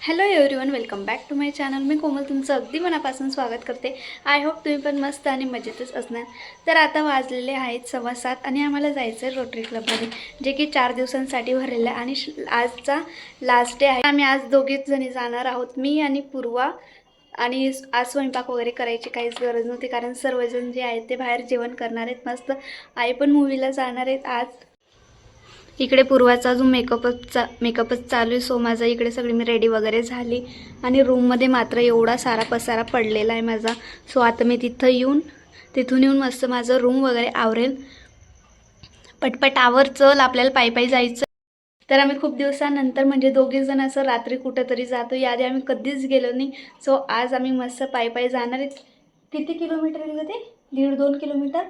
Hello everyone welcome back to my channel मी कोमल तुमचं अगदी मनापासून स्वागत करते. आय होप तुम्ही पण मस्त आणि मजेतच असणार. तर आता वाजलेले आहेत सव्वा सात आणि आम्हाला जायचं आहे रोटरी क्लबमध्ये जे की चार दिवसांसाठी भरलेलं आहे. आणि आजचा लास्ट डे आहे. आम्ही आज दोघीच जणी जाणार आहोत मी आणि पूर्वा. आणि आज स्वयंपाक वगैरे करायची काहीच गरज नव्हती कारण सर्वजण जे आहेत ते बाहेर जेवण करणार आहेत. मस्त आई पण मूवीला जाणार आहेत आज. इकडे पूर्वाचा अजून मेकअपच मेकअपच चालू आहे. सो माझा इकडे सगळी मी रेडी वगैरे झाली. आणि रूममध्ये मात्र एवढा सारा पसारा पडलेला आहे माझा. सो आता मी तिथं येऊन तिथून येऊन मस्त माझं रूम वगैरे आवरेल. पटपट आवर चल आपल्याला पायी पायी जायचं. तर आम्ही खूप दिवसानंतर म्हणजे दोघे जण असं रात्री कुठंतरी जातो. याआधी आम्ही कधीच गेलो नाही. सो आज आम्ही मस्त पायी पायी जाणार आहेत किती किलोमीटर ते? दीड दोन किलोमीटर?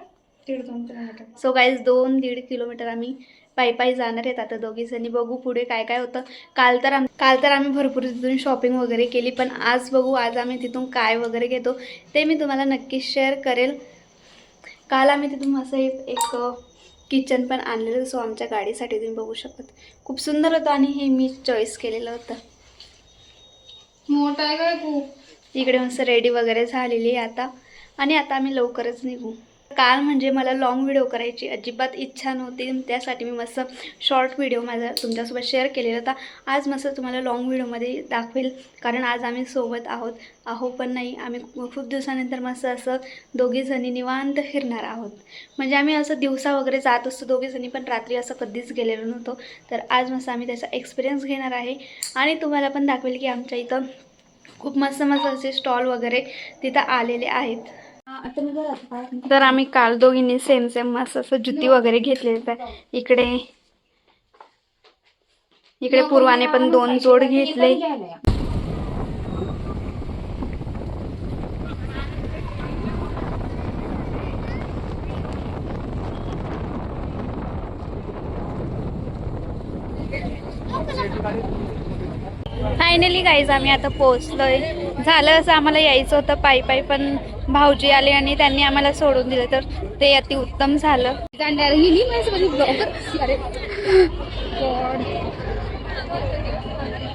दीड दोन किलोमीटर. सो गाईज दोन दीड किलोमीटर आम्ही पायी पायी जाणार आहेत आता दोघी जणी. बघू पुढे काय काय होतं. काल तर आम काल तर आम्ही भरपूर तिथून शॉपिंग वगैरे केली पण आज बघू आज आम्ही तिथून काय वगैरे घेतो ते मी तुम्हाला नक्कीच शेअर करेल. काल आम्ही तिथून असं एक एक किचन पण आणलेलं सो आमच्या गाडीसाठी तुम्ही बघू शकत. खूप सुंदर होतं आणि हे मी चॉईस केलेलं होतं. मोठा आहे काय खूप? इकडे मस्त रेडी वगैरे झालेली आहे आता. आणि आता आम्ही लवकरच निघू. काल म्हणजे मला लॉंग व्हिडिओ करायची अजिबात इच्छा नव्हती त्यासाठी मी मस्त शॉर्ट व्हिडिओ माझा तुमच्यासोबत शेअर केलेला होता. आज मस्त तुम्हाला लॉंग व्हिडिओमध्ये दाखवेल. कारण आज आम्ही सोबत आहोत. आहो पण नाही. आम्ही खूप दिवसानंतर मस्त असं दोघीजणी निवांत फिरणार आहोत. म्हणजे आम्ही असं दिवसा वगैरे जात असतो. दोघीजणी पण रात्री असं कधीच गेलेलो नव्हतो. तर आज मस्त आम्ही त्याचा एक्सपिरियन्स घेणार आहे. आणि तुम्हाला पण दाखवेल की आमच्या इथं खूप मस्त मस्त असे स्टॉल वगैरे तिथं आलेले आहेत. तर आम्ही काल दोघींनी सेम सेम मस्त असं जुती वगैरे घेतलेली आहे इकडे इकडे पूर्वाने पण दोन जोड घेतले. फायनली गाईज आम्ही आता पोहोचलोय. झालं असं आम्हाला यायचं होतं पायी पायी पण भाऊजी आले आणि त्यांनी आम्हाला सोडून दिलं तर ते अति उत्तम झालं.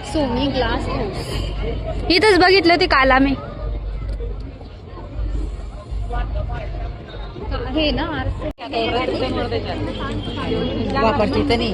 सोनी ग्लास हाऊस इथंच बघितलं होती काल आम्ही हे ना वापरते तर नाही.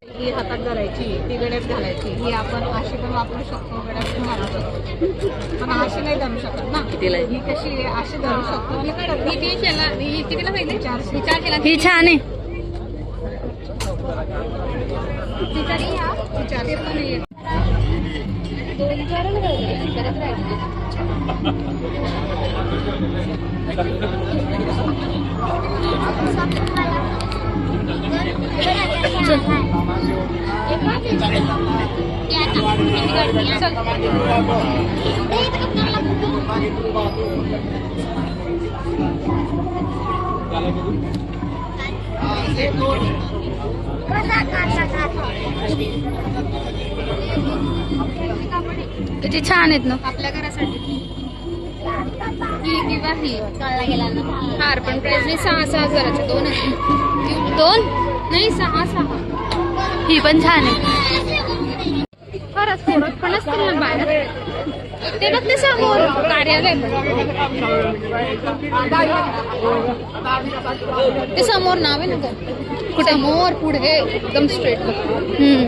हैं हातात घालायची ती गड्यात घालायची ही आपण अशी पण वापरू शकतो गड्यात पण घालू शकतो. पण अशी नाही धरू शकत ना. ही कशी आहे अशी धरू शकतो. ही तीनशेला ही कितीला पाहिजे? चारशे ही चारशेला ही छान आहे. ती चारशे पण नाहीये. दोन चार करत राहायचं. किती छान आहेत ना. आपल्या घरासाठी. ही किंवा ही हार पण प्राइस नाही सहा सहा हजाराचे दोन आहेत. दोन? नहीं सहा सहा। ही पण छान आहे. ते बघ ते समोर कार्यालय. ते समोर नाव आहे ना कुठे? समोर पुढे एकदम स्ट्रेट हम्म.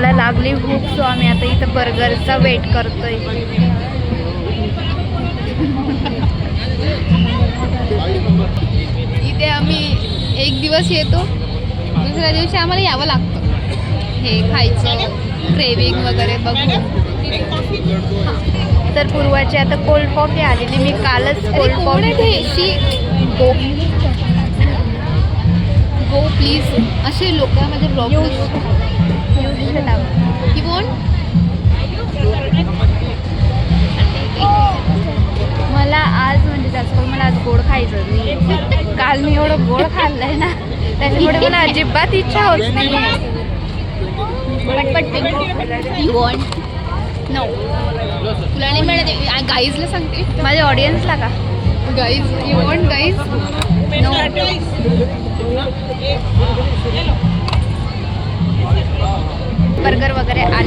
आम्हाला लागली भूक सो आम्ही आता इथं बर्गरचा वेट करतोय. इथे आम्ही एक दिवस येतो दुसऱ्या दिवशी आम्हाला यावं लागतं. हे खायचं क्रेविंग वगैरे बघू तर पूर्वाची आता कोल्ड कॉफी आलेली मी कालच cold coffee go. Go please असे लोक माझे ब्लॉग मला आज म्हणजे जास्त करून मला आज गोड खायचं नाही. काल मी एवढं गोड खाल्लंय ना त्याच्यामुळे मला अजिबात इच्छा होत नाही. नो तुला नाही मिळत गाईजला सांगते. माझ्या ऑडियन्सला का? Guys you want guys no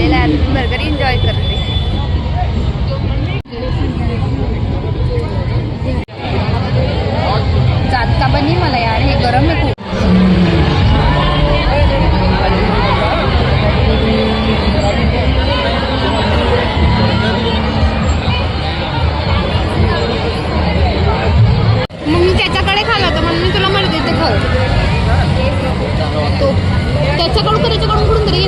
झालेला आहे आता मी बर्गर एन्जॉय करते. जात का बनी मला यार हे गरम आहे खूप. तो त्याच्याकडून का त्याच्याकडून कुठून तरी